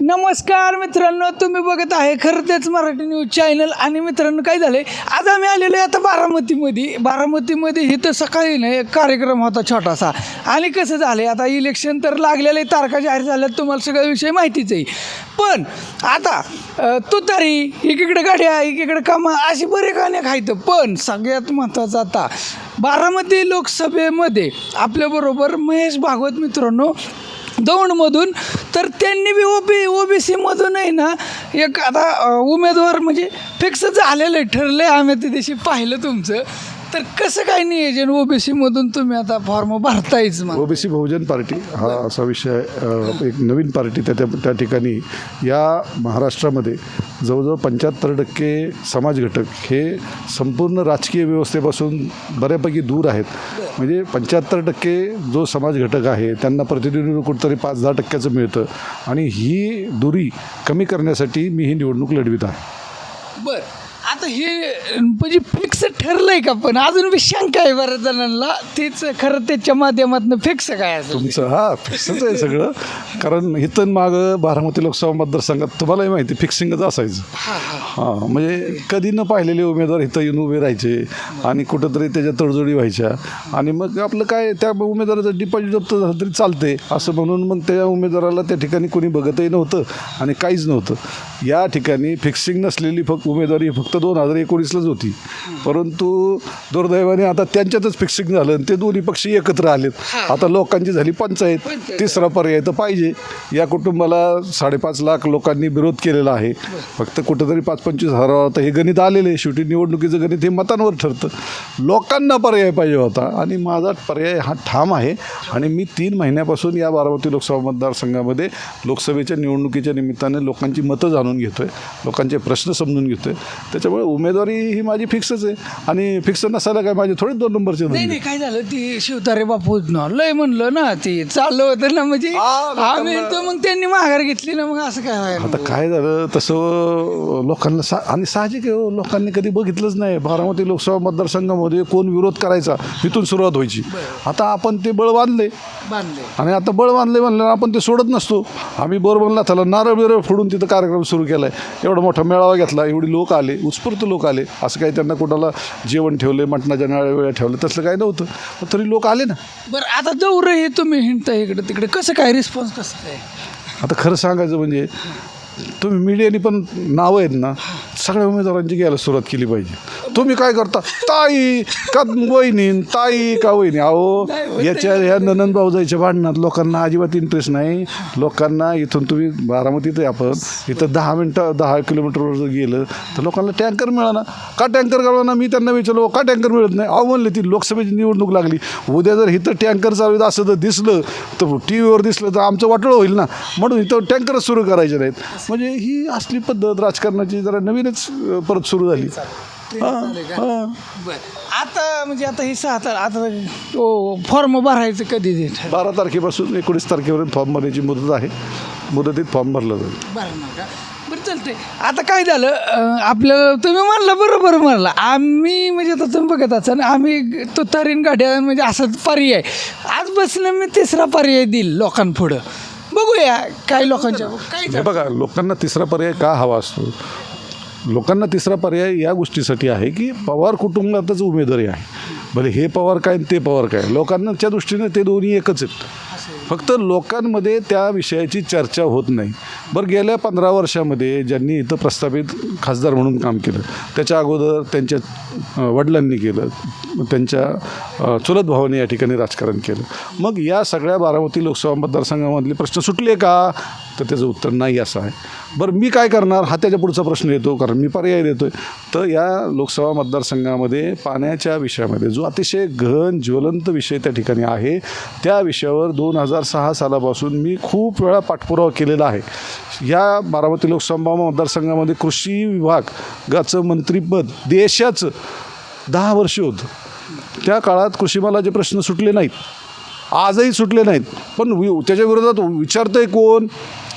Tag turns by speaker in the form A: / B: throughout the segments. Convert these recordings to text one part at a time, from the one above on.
A: नमस्कार मित्रांनो तुम्ही बघत आहे खरं तेच मराठी न्यूज चॅनल आणि मित्रांनो काय झालंय? आज आम्ही आलेलो आहे आता बारामतीमध्ये. बारामतीमध्ये इथं सकाळी ना एक कार्यक्रम होता छोटासा. आणि कसं झालंय आता इलेक्शन तर लागलेलं आहे तारखा जाहीर झाल्यात तुम्हाला सगळा विषय माहितीच आहे. पण आता तुतारी एकीकडे गाड्या एकीकडे कामं अशी बरे गाणे खायचं पण सगळ्यात महत्त्वाचं आता बारामती लोकसभेमध्ये आपल्याबरोबर महेश भागवत मित्रांनो दौंडमधून तर त्यांनी B O B O B आहे ना एक आता उमेदवार म्हणजे फिक्स झालेलं आहे ठरलं आहे आम्ही त्या दिवशी पाहिलं तुमचं. तर कसं काय नियोजन? ओबीसीमधून तुम्ही आता फॉर्म भरतायच मग.
B: ओबीसी बहुजन पार्टी हा असा विषय. अ, एक नवीन पार्टी त्या त्या त्या ठिकाणी या महाराष्ट्रामध्ये जवळजवळ पंच्याहत्तर टक्के समाज घटक हे संपूर्ण राजकीय व्यवस्थेपासून बऱ्यापैकी दूर आहेत. म्हणजे पंच्याहत्तर टक्के जो समाज घटक आहे त्यांना प्रतिनिधी कुठंतरी पाच दहा टक्क्याचं मिळतं. आणि ही दुरी कमी करण्यासाठी मी ही निवडणूक लढवित आहे.
A: बर. आता हे म्हणजे फिक्स ठरलंय का पण? अजून बी शंका आहे बऱ्याच जणांना. तेच खरं त्याच्या माध्यमातून फिक्स काय असेल?
B: तुमचं हा फिक्सच आहे सगळं. कारण इथं मागं बारामती लोकसभा मतदारसंघात तुम्हालाही माहिती फिक्सिंगच असायचं.
A: हां
B: म्हणजे कधी न पाहिलेले उमेदवार इथं येऊन उभे राहायचे आणि कुठंतरी त्याच्या तडजोडी व्हायच्या. आणि मग आपलं काय त्या उमेदवाराचं डिपॉझिट जप्त झालं तरी चालते असं म्हणून मग त्या उमेदवाराला त्या ठिकाणी कोणी बघतही नव्हतं आणि काहीच नव्हतं. या ठिकाणी फिक्सिंग नसलेली फक्त उमेदवारी फक्त दोन हजार एकोणीसलाच होती. परंतु दुर्दैवाने आता त्यांच्यातच फिक्सिंग झालं आणि ते दोन्ही पक्ष एकत्र आलेत. आता लोकांची झाली पंचायत तिसरा पर्याय तर पाहिजे. या कुटुंबाला साडेपाच लाख लोकांनी विरोध केलेला आहे. फक्त कुठंतरी पाच पंचवीस हजारावर हे गणित आलेले आहे. शेवटी निवडणुकीचं गणित हे मतांवर ठरतं. लोकांना पर्याय पाहिजे होता आणि माझा पर्याय हा ठाम आहे. आणि मी तीन महिन्यापासून या बारामती लोकसभा मतदारसंघामध्ये लोकसभेच्या निवडणुकीच्या निमित्ताने लोकांची मतं जाणून घेतो आहे लोकांचे प्रश्न समजून घेतो आहे त्याच्यामुळे उमेदवारी ही माझी फिक्सच आहे. आणि फिक्स नसायला काय माझे थोडे दोन नंबरचे
A: नाही. नाही काय झालं? ती शिवतारे बापू ना लय म्हणलं ना ती चाललं होतं ना म्हणजे
B: हा,
A: आम्ही मग त्यांनी माघार घेतली ना मग असं काय
B: आता काय झालं? तसं लोकांना सा आणि साहजिक हो, लोकांनी कधी बघितलंच नाही. बारामती लोकसभा मतदारसंघामध्ये कोण विरोध करायचा इथून सुरुवात व्हायची. आता आपण ते बळ बांधले.
A: बांधले.
B: आणि आता बळ बांधले म्हणल्यावर आपण ते सोडत नसतो. आम्ही बोरबनला त्याला नारळ बिरळ फोडून तिथं कार्यक्रम सुरू केला आहे एवढा मोठा मेळावा घेतला एवढी लोक आले उत्स्फूर्त लोक आले. असं काही त्यांना कुणाला जेवण ठेवले मटणाच्या नाळ्या वेळा ठेवलं तसलं काही नव्हतं. तरी लोक आले ना.
A: बरं आता दौर हे तुम्ही हिंडता इकडे तिकडे. कसं काय रिस्पॉन्स कसं काय?
B: आता खरं सांगायचं म्हणजे तुम्ही मीडियाने पण नावं आहेत ना सगळ्या उमेदवारांची घ्यायला सुरुवात केली पाहिजे. तुम्ही काय करता? ताई का वहिनी ताई का वहिनी? अहो याच्या ह्या ननन भाऊजाईच्या भांडणात लोकांना अजिबात इंटरेस्ट नाही. लोकांना इथून तुम्ही बारामतीत आपण इथं दहा मिनटं दहा किलोमीटरवर जर गेलं तर लोकांना टँकर मिळाला. का टँकर ना मी त्यांना विचारलो का टँकर मिळत नाही? अहो म्हणले ती लोकसभेची निवडणूक लागली. उद्या जर इथं टँकर चालू असं जर दिसलं तर टी व्हीवर दिसलं तर आमचं वाटोळं होईल ना? म्हणून इथं टँकरच सुरू करायचे नाहीत. म्हणजे ही असली पद्धत राजकारणाची जरा नवीनच परत सुरू झाली. हां
A: बरं. आता म्हणजे आता हे सहा तार आता तो फॉर्म भरायचं कधी देत
B: बारा तारखेपासून एकोणीस तारखेपर्यंत फॉर्म भरण्याची मुदत आहे. मुदतीत फॉर्म भरला जाईल.
A: बरं ना का? बरं चालतंय. आता काय झालं अं, आपलं तुम्ही म्हणलं बरोबर म्हणला. आम्ही म्हणजे आता तुम्ही बघत असाल आम्ही तुतारीन गाड्या म्हणजे असं पर्याय. आज बसणं मी तिसरा पर्याय देईल लोकांपुढं. बघूया काही लोकांच्या काय
B: हे बघा लोकांना तिसरा पर्याय का हवा असतो? लोकांना तिसरा पर्याय या गोष्टीसाठी आहे की पवार कुटुंबातच उमेदवारी आहे. भले हे पवार काय आणि ते पवार काय लोकांनाच्या दृष्टीने ते दोन्ही एकच आहेत. फक्त लोकांमध्ये त्या विषयाची चर्चा होत नाही. बरं गेल्या पंधरा वर्षामध्ये ज्यांनी इथं प्रस्थापित खासदार म्हणून काम केलं त्याच्या अगोदर त्यांच्या वडिलांनी केलं त्यांच्या चुलत भावाने या ठिकाणी राजकारण केलं. मग या सगळ्या बारामती लोकसभा मतदारसंघामधले प्रश्न सुटले का? तर त्याचं उत्तर नाही असं आहे. बरं मी काय करणार? हा त्याच्या पुढचा प्रश्न येतो कारण मी पर्याय देतो आहे तर या लोकसभा मतदारसंघामध्ये पाण्याच्या विषयामध्ये जो अतिशय गहन ज्वलंत विषय त्या ठिकाणी आहे त्या विषयावर दोन हजार सहा सालापासून मी खूप वेळा पाठपुरावा केलेला आहे. या बारामती लोकसभा मतदारसंघामध्ये कृषी विभागाचं मंत्रीपद देशाचं दहा वर्ष होतं. त्या काळात कृषीमालाचे प्रश्न सुटले नाहीत. आजही सुटले नाहीत. पण वि त्याच्या विरोधात विचारतंय कोण?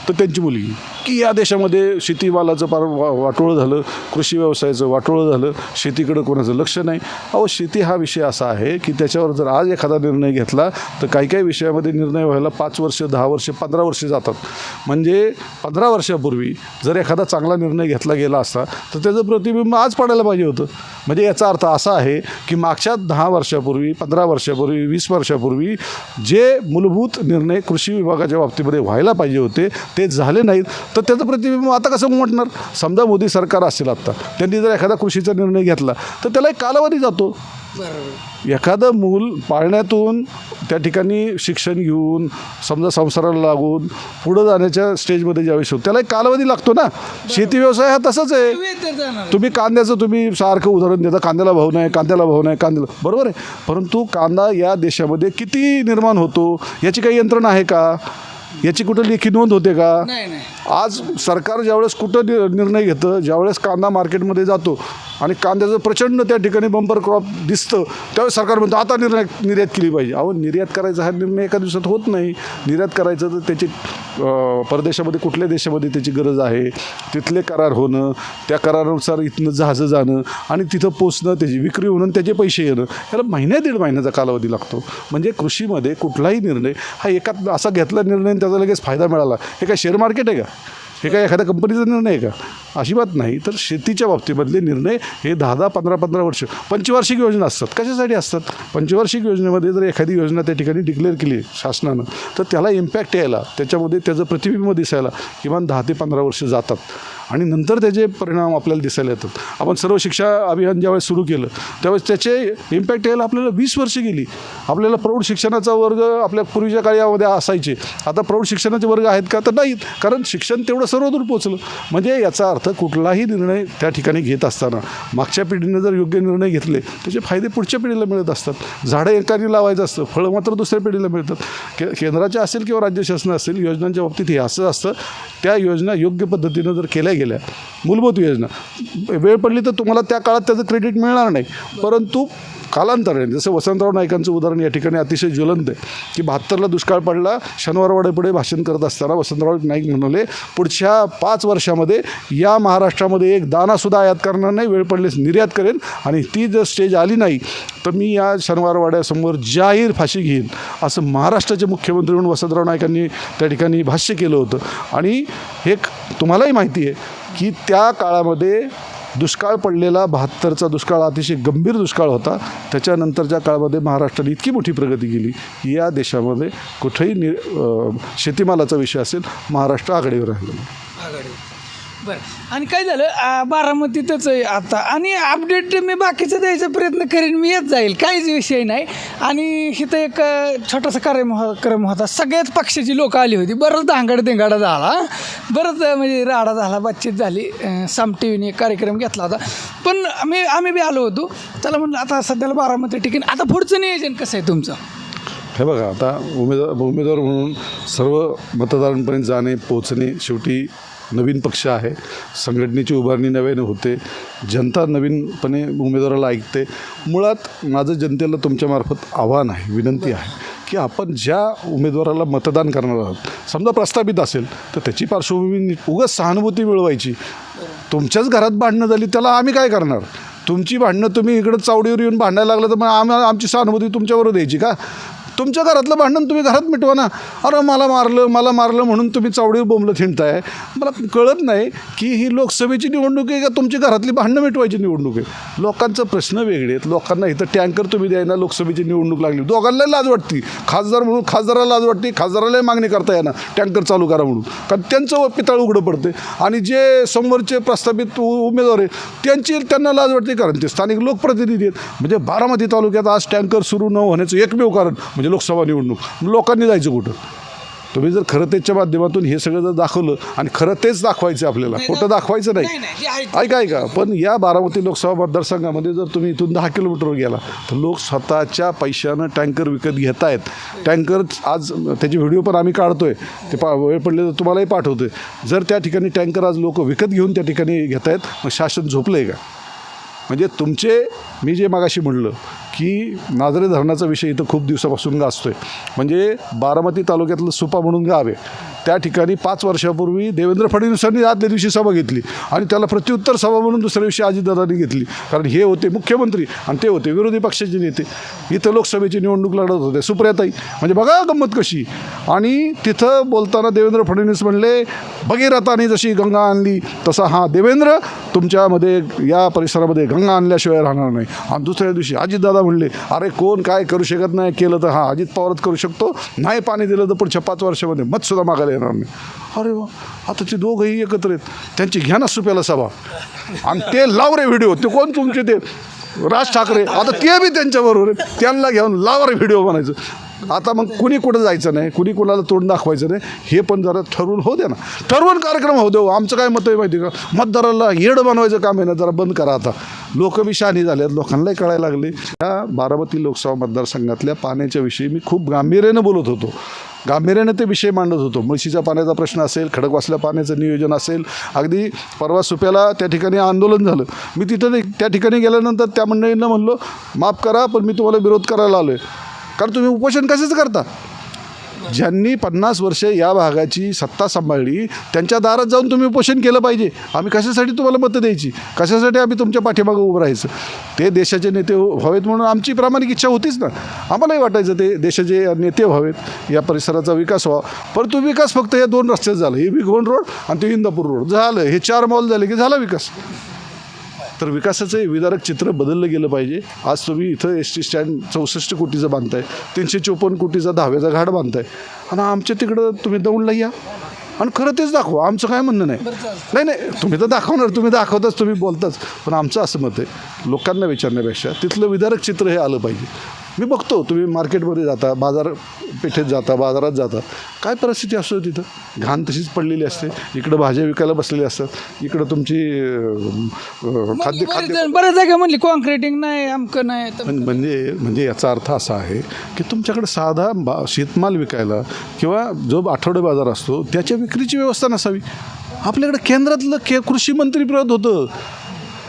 B: तर त्यांची मुलगी. की या देशामध्ये शेतीमालाचं पार वा वाटोळं झालं कृषी व्यवसायाचं वाटोळं झालं शेतीकडं कोणाचं लक्ष नाही. अहो शेती हा विषय असा आहे की त्याच्यावर जर आज एखादा निर्णय घेतला तर काही काही विषयामध्ये निर्णय व्हायला पाच वर्ष दहा वर्ष पंधरा वर्ष जातात. म्हणजे पंधरा वर्षापूर्वी जर एखादा चांगला निर्णय घेतला गेला असता तर त्याचं प्रतिबिंब आज पडायला पाहिजे होतं. म्हणजे याचा अर्थ असा आहे की मागच्या दहा वर्षापूर्वी पंधरा वर्षापूर्वी वीस वर्षापूर्वी जे मूलभूत निर्णय कृषी विभागाच्या बाबतीमध्ये व्हायला पाहिजे होते ते झाले नाहीत तर त्याचं प्रतिबिंब आता कसं उमटणार? समजा मोदी सरकार असेल आत्ता त्यांनी जर एखादा कृषीचा निर्णय घेतला तर त्याला एक कालावधी जातो. एखादं मूल पाळण्यातून त्या ठिकाणी शिक्षण घेऊन समजा संसाराला लागून पुढं जाण्याच्या स्टेजमध्ये ज्यावेळेस होतो त्याला एक कालावधी लागतो ना. शेती व्यवसाय हा तसंच आहे. तुम्ही कांद्याचं तुम्ही सारखं उदाहरण देता कांद्याला भाव नाही कांद्याला भाव नाही कांद्याला बरोबर आहे. परंतु कांदा या देशामध्ये किती निर्माण होतो याची काही यंत्रणा आहे का? याची कुठं लेखी नोंद होते का? आज सरकार ज्यावेळेस कुठं नि- निर्णय घेतं ज्यावेळेस कांदा मार्केटमध्ये जातो आणि कांद्याचं प्रचंड त्या ठिकाणी बंपर क्रॉप दिसतं त्यावेळेस सरकार म्हणतं आता निर्णय निर्यात केली पाहिजे. अहो निर्यात करायचा हा निर्णय एका दिवसात होत नाही. निर्यात करायचं तर त्याची अं, परदेशामध्ये कुठल्या देशामध्ये त्याची गरज आहे? तिथले करार होणं त्या करारानुसार इथनं जहाजं जाणं आणि तिथं पोचणं त्याची विक्री होणं आणि त्याचे पैसे येणं याला महिन्या दीड महिन्याचा कालावधी लागतो. म्हणजे कृषीमध्ये कुठलाही निर्णय हा एका असा घेतला निर्णय आणि त्याचा लगेच फायदा मिळाला. हे काय शेअर मार्केट आहे का? हे काय एखाद्या कंपनीचा निर्णय आहे का? अशी बात नाही. तर शेतीच्या बाबतीमधले निर्णय हे दहा दहा पंधरा पंधरा वर्ष पंचवार्षिक योजना असतात. कशासाठी असतात? पंचवार्षिक योजनेमध्ये जर एखादी योजना त्या ठिकाणी डिक्लेअर केली शासनानं तर त्याला इम्पॅक्ट यायला त्याच्यामध्ये त्याचं प्रतिबिंब दिसायला किमान दहा ते पंधरा वर्ष जातात. आणि नंतर त्याचे परिणाम आपल्याला दिसायला येतात. आपण सर्व शिक्षा अभियान ज्यावेळेस सुरू केलं त्यावेळेस त्याचे इम्पॅक्ट यायला आपल्याला वीस वर्ष गेली. आपल्याला प्रौढ शिक्षणाचा वर्ग आपल्या पूर्वीच्या काळामध्ये असायचे. आता प्रौढ शिक्षणाचे वर्ग आहेत का? तर नाहीत. कारण शिक्षण तेवढं सर्वदूर पोचलं म्हणजे याचा अर्थ कुठलाही निर्णय त्या ठिकाणी घेत असताना मागच्या पिढीने जर योग्य निर्णय घेतले त्याचे फायदे पुढच्या पिढीला मिळत असतात. झाडं एकाने लावायचं असतं फळं मात्र दुसऱ्या पिढीला मिळतात. के केंद्राच्या असेल किंवा राज्य शासन असेल योजनांच्या बाबतीत हे असं असतं त्या योजना योग्य पद्धतीनं जर केल्या गेल्या मूलभूत योजना वेळ पडली तर तुम्हाला त्या काळात त्याचं क्रेडिट मिळणार नाही. परंतु कालांतराने जसं वसंतराव नाईकांचं उदाहरण या ठिकाणी अतिशय ज्वलंत आहे की बहात्तरला दुष्काळ पडला शनिवारवाड्यापुढे भाषण करत असताना वसंतराव नाईक म्हणाले पुढच्या पाच वर्षामध्ये या महाराष्ट्रामध्ये एक दानासुद्धा आयात करणार नाही वेळ पडलेस निर्यात करेन आणि ती जर स्टेज आली नाही तर मी या शनिवारवाड्यासमोर जाहीर फाशी घेईन असं महाराष्ट्राचे मुख्यमंत्री म्हणून वसंतराव नाईकांनी त्या ठिकाणी भाष्य केलं होतं. आणि हे तुम्हालाही माहिती आहे की त्या काळामध्ये दुष्काळ पडलेला बहात्तरचा दुष्काळ अतिशय गंभीर दुष्काळ होता. त्याच्यानंतरच्या काळामध्ये महाराष्ट्राने इतकी मोठी प्रगती केली की या देशामध्ये कुठेही नि शेतीमालाचा विषय असेल महाराष्ट्र आघाडीवर राहिलेला.
A: आघाडी बरं. आणि काय झालं? आ, बारामतीतच आहे आता. आणि अपडेट मी बाकीचं द्यायचा प्रयत्न करेन मी येत जाईल. काहीच विषय नाही. आणि इथं एक अ, छोटासा कार्यक्रम होता. सगळ्याच पक्षाची लोकं आली होती. बरंच धांगड धिंगाडा झाला. बरंच अ, म्हणजे राडा झाला बातचीत झाली. अ, साम टी व्हीने कार्यक्रम घेतला होता. पण आम्ही आम्ही बी आलो होतो. त्याला म्हणलं आता सध्याला बारामती टिकीन. आता पुढचं नियोजन कसं आहे तुमचं?
B: हे बघा आता उमेदवार उमेदवार म्हणून सर्व मतदारांपर्यंत जाणे पोचणे शेवटी नवीन पक्ष आहे. संघटनेची उभारणी नव्याने होते. जनता नवीनपणे उमेदवाराला ऐकते. मुळात माझं जनतेला तुमच्यामार्फत आव्हान आहे विनंती आहे की आपण ज्या उमेदवाराला मतदान करणार आहोत समजा प्रस्थापित असेल तर त्याची पार्श्वभूमी उगाच सहानुभूती मिळवायची. तुमच्याच घरात भांडणं झाली त्याला आम्ही काय करणार? तुमची भांडणं तुम्ही इकडं चावडीवर येऊन भांडायला लागलं तर मग आम्हाला आमची सहानुभूती तुमच्याबरोबर द्यायची का? तुमच्या घरातलं भांडण तुम्ही घरात मिटवा ना. अरे मला मारलं मला मारलं म्हणून तुम्ही चावडीवर बोंबलं थिंडताय. मला कळत नाही की ही लोकसभेची निवडणूक आहे का तुमची घरातली भांडणं मिटवायची निवडणूक आहे? लोकांचं प्रश्न वेगळे आहेत. लोकांना इथं टँकर तुम्ही द्यायना लोकसभेची निवडणूक लागली. दोघांना लाज वाटती. खासदार म्हणून खासदाराला लाज वाटते खासदाराला मागणी करता येणार टँकर चालू करा म्हणून. कारण त्यांचं पितळ उघडं पडते आणि जे समोरचे प्रस्थापित उमेदवार आहेत त्यांची त्यांना लाज वाटते कारण ते स्थानिक लोकप्रतिनिधी आहेत. म्हणजे बारामती तालुक्यात आज टँकर सुरू न होण्याचं एकमेव कारण म्हणजे लोकसभा निवडणूक. लोकांनी जायचं कुठं? तुम्ही जर खरं तेच्या माध्यमातून हे सगळं जर दाखवलं आणि खरं तेच दाखवायचं आपल्याला खोटं दाखवायचं
A: नाही.
B: ऐका ऐका पण या बारामती लोकसभा मतदारसंघामध्ये जर तुम्ही इथून दहा किलोमीटरवर गेला तर लोक स्वतःच्या पैशानं टँकर विकत घेत आहेत. टँकर आज त्याचे व्हिडिओ पण आम्ही काढतोय. ते पा वेळ पडले तर तुम्हालाही पाठवतोय. जर त्या ठिकाणी टँकर आज लोक विकत घेऊन त्या ठिकाणी घेत आहेत मग शासन झोपलं आहे का? म्हणजे तुमचे मी जे मागाशी म्हणलं की नाझरे धरणाचा विषय इथं खूप दिवसापासून गाजतोय. म्हणजे बारामती तालुक्यातलं सुपा म्हणून गाव आहे. त्या ठिकाणी पाच वर्षापूर्वी देवेंद्र फडणवीसांनी आदल्या दिवशी सभा घेतली आणि त्याला प्रत्युत्तर सभा म्हणून दुसऱ्या दिवशी अजितदादांनी घेतली. कारण हे होते मुख्यमंत्री आणि ते होते विरोधी पक्षाचे नेते. इथं लोकसभेची निवडणूक लढत होते. सुप्रियाताई म्हणजे बघा गंमत कशी. आणि तिथं बोलताना देवेंद्र फडणवीस म्हणले भगीरथाने जशी गंगा आणली तसा हा देवेंद्र तुमच्यामध्ये या परिसरामध्ये रंग आणल्याशिवाय राहणार नाही. आणि दुसऱ्या दिवशी अजितदादा म्हणले अरे कोण काय करू शकत नाही केलं तर हा अजित पवारच करू शकतो. नाही पाणी दिलं तर पुढच्या पाच वर्षामध्ये मतसुद्धा मागायला येणार नाही. अरे वा आता ते दोघंही एकत्र आहेत. त्यांची घ्या ना सुप्याला सभा. आणि ते लाव रे व्हिडिओ ते कोण तुमचे ते? राज ठाकरे आता ते बी त्यांच्याबरोबर आहेत. त्यांना घेऊन लाव रे व्हिडिओ बनायचं. आता मग कुणी कुठं जायचं नाही कुणी कुणाला तोंड दाखवायचं नाही हे पण जरा ठरवून होऊ द्या ना. ठरवून कार्यक्रम होऊ देऊ हो. आमचं काय मत आहे माहिती का? मतदाराला येड बनवायचं काम आहे ना जरा बंद करा आता. लोक बी शहाणी झाले आहेत लोकांनाही कळायला लागले. या बारामती लोकसभा मतदारसंघातल्या पाण्याच्या विषयी मी खूप गांभीर्यानं बोलत होतो. गांभीर्याने ते विषय मांडत होतो. म्हशीच्या पाण्याचा प्रश्न असेल खडकवासल्या पाण्याचं नियोजन असेल अगदी परवा सुप्याला त्या ठिकाणी आंदोलन झालं. मी तिथं त्या ठिकाणी गेल्यानंतर त्या मंडळींना म्हणलो माफ करा पण मी तुम्हाला विरोध करायला आलो आहे कारण तुम्ही उपोषण कसेच करता? ज्यांनी पन्नास वर्ष या भागाची सत्ता सांभाळली त्यांच्या दारात जाऊन तुम्ही उपोषण केलं पाहिजे. आम्ही कशासाठी तुम्हाला मतं द्यायची? कशासाठी आम्ही तुमच्या पाठीमागं उभं राहायचं? ते देशाचे नेते हो- व्हावेत म्हणून आमची प्रामाणिक इच्छा होतीच ना. आम्हालाही वाटायचं ते देशाचे नेते व्हावेत या परिसराचा विकास व्हावा. परंतु विकास फक्त या दोन रस्त्यात झाला. हे बिघोण रोड आणि ते इंदापूर रोड. झालं. हे चार मॉल झाले की झाला विकास. तर विकासाचं विदारक चित्र बदललं गेलं पाहिजे. आज तुम्ही इथं एस टी स्टँड चौसष्ट कोटीचं बांधताय तीनशे चोपन्न कोटीचा दहाव्याचा घाट बांधताय. आणि आमच्या तिकडं तुम्ही दौडला या. आणि खरं तेच दाखवा आमचं काय म्हणणं नाही. नाही नाही तुम्ही तर दाखवणार तुम्ही दाखवताच तुम्ही बोलताच. पण आमचं असं मत आहे लोकांना विचारण्यापेक्षा तिथलं विदारक चित्र हे आलं पाहिजे. मी बघतो तुम्ही मार्केटमध्ये जाता बाजारपेठेत जाता बाजारात जाता. काय परिस्थिती असतो तिथं? घाण तशीच पडलेली असते. इकडं भाज्या विकायला बसलेली असतात. इकडं तुमची खाद्य
A: बरेच
B: खाद्य
A: बऱ्याच जागा म्हणली कॉन्क्रिटिंग नाही अमकं नाही.
B: म्हणजे म्हणजे याचा अर्थ असा आहे की तुमच्याकडे साधा बा शेतमाल विकायला किंवा जो आठवडे बाजार असतो त्याच्या विक्रीची व्यवस्था नसावी. आपल्याकडे केंद्रातलं के कृषी मंत्रीपद होतं.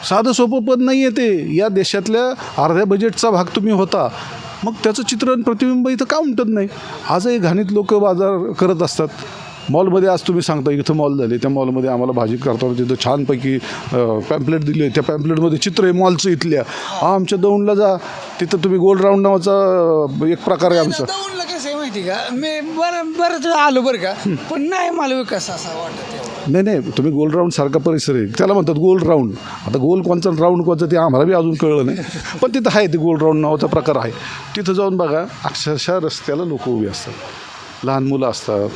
B: साधं सोपं पद नाही आहे ते. या देशातल्या अर्ध्या बजेटचा भाग तुम्ही होता. मग त्याचं चित्र आणि प्रतिबिंब इथं का उमटत नाही? आजही घाणीत लोक बाजार करत असतात. मॉलमध्ये आज तुम्ही सांगता इथं मॉल झाले. त्या मॉलमध्ये आम्हाला भाजी करताना तिथं छानपैकी पॅम्पलेट दिली त्या पॅम्पलेटमध्ये चित्र आहे मॉलचं इथल्या. हा आमच्या दौंडला जा. तिथं तुम्ही गोल्ड राऊंड नावाचा एक प्रकार आहे आमचा.
A: दौंडला कसं आहे माहिती का? मी बरं वेळा आलो बरं का? पण नाही मला विकास असा वाटत.
B: नाही नाही तुम्ही गोल राऊंड सारखा परिसर आहे. त्याला म्हणतात गोल राऊंड आता गोल कोणचा राऊंड कोणचं ते आम्हाला बी अजून कळलं नाही. पण तिथं आहे ते गोल राऊंड नावाचा प्रकार आहे. तिथं जाऊन बघा अक्षरशः रस्त्याला लोक उभी असतात. लहान मुलं असतात.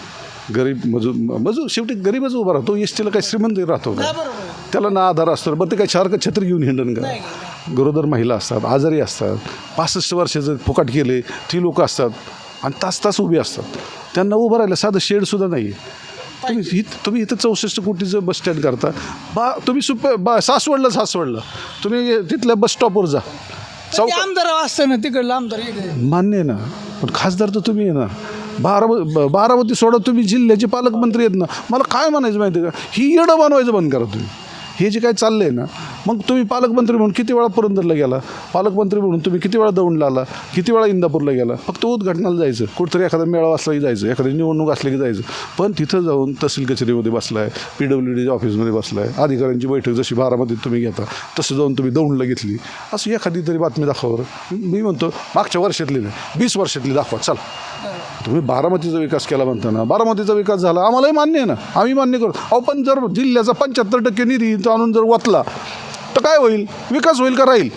B: गरीब मजूर मजूर शेवटी गरीबच उभा राहतो. एस टीला काही श्रीमंत राहतो का? त्याला ना आधार असतो. बरं ते काही सारखं छत्री घेऊन हिंडन का? गरोदर महिला असतात आजारी असतात. पासष्ट वर्षाचं फुकाट केले ती लोक असतात. आणि तास तास उभी असतात. त्यांना उभं राहिलं साधं शेडसुद्धा नाही आहे तुम्ही इथं तुम्ही इथं चौसष्ट कोटीचं बस स्टँड करता. बा तुम्ही सुप बा सासवडला सासवडला. तुम्ही तिथल्या बस स्टॉपवर जा. चौक
A: आमदार असतं ना तिकडलं आमदार
B: मान्य आहे ना. पण खासदार तर तुम्ही आहे ना. बाराम ब- बारामती सोडा तुम्ही जिल्ह्याचे पालकमंत्री आहेत ना. मला काय म्हणायचं माहिती आहे का? ही येडं बनवायचं बंद करा तुम्ही. हे जे काय चाललं आहे ना मग तुम्ही पालकमंत्री म्हणून किती वेळा पुरंदरला गेला? पालकमंत्री म्हणून तुम्ही किती वेळा दौंडला आला? किती वेळा इंदापूरला गेला? फक्त उद्घाटनाला जायचं. कुठंतरी एखादा मेळावा असला की जायचं एखादी निवडणूक असली की जायचं. पण तिथं जाऊन तहसील कचेरीमध्ये बसलाय पी डब्ल्यू डीच्या ऑफिसमध्ये बसलाय अधिकाऱ्यांची बैठक जशी बारामतीत तुम्ही घेता तसं जाऊन तुम्ही दौंडला घेतली. असं एखादी तरी बातमी दाखवावर मी म्हणतो मागच्या वर्षातली नाही वीस वर्षातली दाखवा चला. तुम्ही बारामतीचा विकास केला म्हणता ना बारामतीचा विकास झाला आम्हालाही मान्य आहे ना आम्ही मान्य करू. अहो पण जर जिल्ह्याचा पंच्याहत्तर टक्के निधी आणून जर वाचला तर काय होईल? विकास होईल का राहील?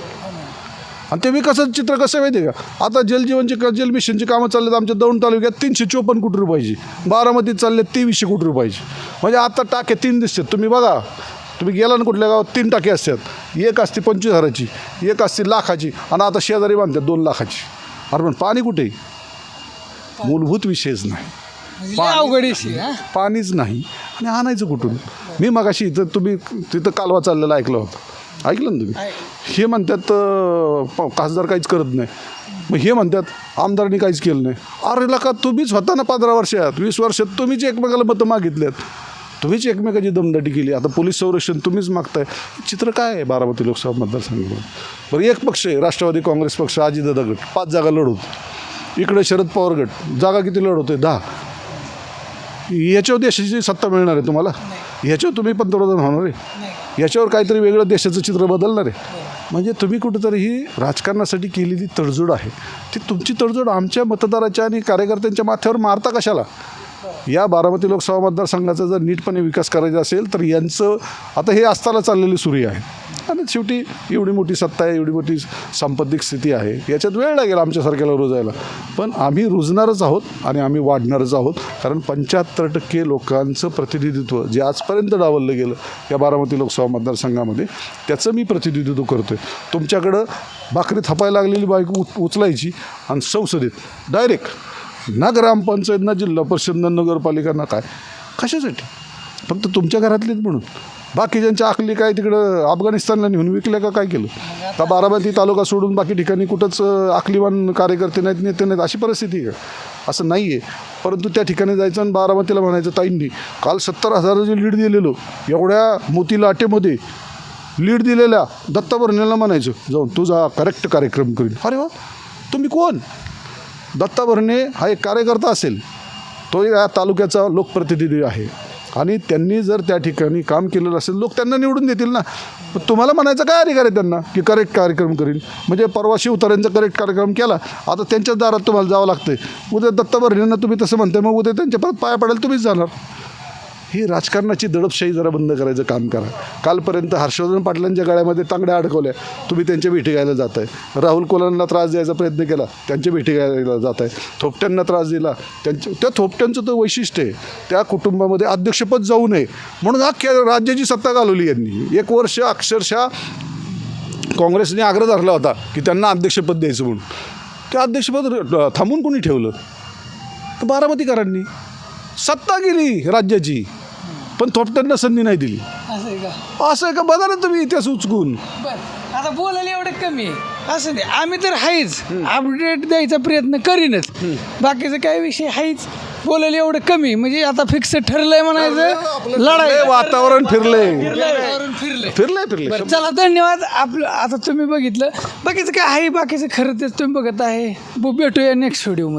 B: आणि ते विकासाचं चित्र कसं माहिती आहे का? आता जलजीवनची जल मिशनची कामं चाललेत आमच्या दौंड तालुक्यात तीनशे चोपन्न कोटी रुपयाची बारामतीत चालले तेवीसशे कोटी रुपयाची म्हणजे आता टाके तीन दिसतात. तुम्ही बघा तुम्ही गेला ना कुठल्या गावात तीन टाके असतात. एक असते पंचवीस हजाराची एक असते लाखाची आणि आता शेजारी बांधतात दोन लाखाची. अरे पण पाणी कुठे? मूलभूत विषयच नाही.
A: म्हणजे
B: पाणीच नाही. आणि आणायचं कुठून? मी मगाशी इथं तुम्ही तिथं कालवा चाललेला ऐकलं होतं. ऐकलं ना तुम्ही? हे म्हणतात प- खासदार काहीच करत नाही. मग हे म्हणतात आमदारांनी काहीच केलं नाही. अरे लका तुम्हीच होता ना पंधरा वर्षात. वीस वर्षात तुम्हीच एकमेकाला मतं मागितल्यात. तुम्हीच एकमेकाची दमदाटी केली. आता पोलीस संरक्षण तुम्हीच मागताय. चित्र काय आहे बारामती लोकसभा मतदारसंघामध्ये? बरं एक पक्ष आहे राष्ट्रवादी काँग्रेस पक्ष अजितदादा गट. पाच जागा लढवतो. इकडे शरद पवार गट. जागा किती लढवतोय? दहा. याच्यावर देशाची सत्ता मिळणार आहे तुम्हाला? ह्याच्यावर तुम्ही पंतप्रधान होणार आहे. याच्यावर काहीतरी वेगळं देशाचं चित्र बदलणार आहे. म्हणजे तुम्ही कुठंतरी ही राजकारणासाठी केलेली तडजोड आहे. ती तुमची तडजोड आमच्या मतदाराच्या आणि कार्यकर्त्यांच्या माथ्यावर मारता कशाला? या बारामती लोकसभा मतदारसंघाचा जर नीटपणे विकास करायचा असेल तर यांचं आता हे असताना चाललेली सुरी आहे. आणि शेवटी एवढी मोठी सत्ता आहे एवढी मोठी सांपत्तिक स्थिती आहे. याच्यात वेळ लागेल आमच्यासारख्याला रुजायला. पण आम्ही रुजणारच आहोत आणि आम्ही वाढणारच आहोत. कारण पंच्याहत्तर टक्के लोकांचं प्रतिनिधित्व जे आजपर्यंत डावललं गेलं या बारामती लोकसभा मतदारसंघामध्ये त्याचं मी प्रतिनिधित्व करतो आहे तुमच्याकडं भाकरी थापायला लागलेली बायको उचलायची आणि संसदेत डायरेक्ट ना ग्रामपंचायत ना जिल्हा परिषद ना नगरपालिका ना काय? कशासाठी? फक्त तुमच्या घरातलीच म्हणून. बाकीच्यांच्या आखली काय तिकडं अफगाणिस्तानला नेऊन विकल्या का काय केलं? का बारामती तालुका सोडून बाकी ठिकाणी कुठंच आखलीवान कार्यकर्ते नाहीत नेते नाहीत अशी परिस्थिती आहे. असं नाही आहे परंतु त्या ठिकाणी जायचं आणि बारामतीला म्हणायचं ताईंनी काल सत्तर हजाराची लीड दिलेलो एवढ्या मोती लाटेमध्ये लीड दिलेल्या दत्ता भरणेला म्हणायचं जाऊन तुझा करेक्ट कार्यक्रम करीन. अरे वा! तुम्ही कोण? दत्ता भरणे हा एक कार्यकर्ता असेल. तो या तालुक्याचा लोकप्रतिनिधी आहे. आणि त्यांनी जर त्या ठिकाणी काम केलेलं असेल लोक त्यांना निवडून देतील ना. तुम्हाला म्हणायचं काय अधिकार आहे त्यांना की करेक्ट कार्यक्रम करील म्हणजे परवा शिवतऱ्यांचा करेक्ट कार्यक्रम केला आता त्यांच्याच दारात तुम्हाला जावं लागतं उद्या दत्ताभरणींना तुम्ही तसं म्हणताय मग उद्या त्यांच्या परत पाया पडायला तुम्हीच जाणार. ही राजकारणाची दडपशाही जरा बंद करायचं काम करा. कालपर्यंत हर्षवर्धन पाटलांच्या गळ्यामध्ये तांगड्या अडकवल्या. तुम्ही त्यांच्या भेटी घ्यायला जात आहे राहुल कोलांना त्रास द्यायचा प्रयत्न केला. त्यांच्या भेटी घ्यायला जात आहे थोपट्यांना त्रास दिला. त्यांच्या त्या थोपट्यांचं तर वैशिष्ट्य आहे. त्या कुटुंबामध्ये अध्यक्षपद जाऊ नये. म्हणून अख्ख्या राज्याची सत्ता घालवली यांनी. एक वर्ष अक्षरशः काँग्रेसने आग्रह धरला होता की त्यांना अध्यक्षपद द्यायचं म्हणून. ते अध्यक्षपद थांबून कोणी ठेवलं? तर बारामतीकरांनी. सत्ता गेली राज्याची पण थोपट्यांना संधी नाही दिली.
A: असं आहे का?
B: असं आहे का? बघा ना तुम्ही इतिहास उचकून.
A: बर आता बोलायला एवढं कमी आहे. असं नाही आम्ही तर आहेच. अपडेट द्यायचा प्रयत्न करीनच. बाकीचं काय विषय आहेच? बोलायला एवढं कमी म्हणजे आता फिक्स ठरलंय म्हणायचं लढाई.
B: वातावरण फिरलंय
A: वातावरण फिरलंय.
B: फिरलंय फिरलंय.
A: बरं चला धन्यवाद. आपलं आता तुम्ही बघितलं. बाकीचं काय आहे? बाकीचं खरं तेच तुम्ही बघत आहे. ब- भेटूया नेक्स्ट व्हिडिओमध्ये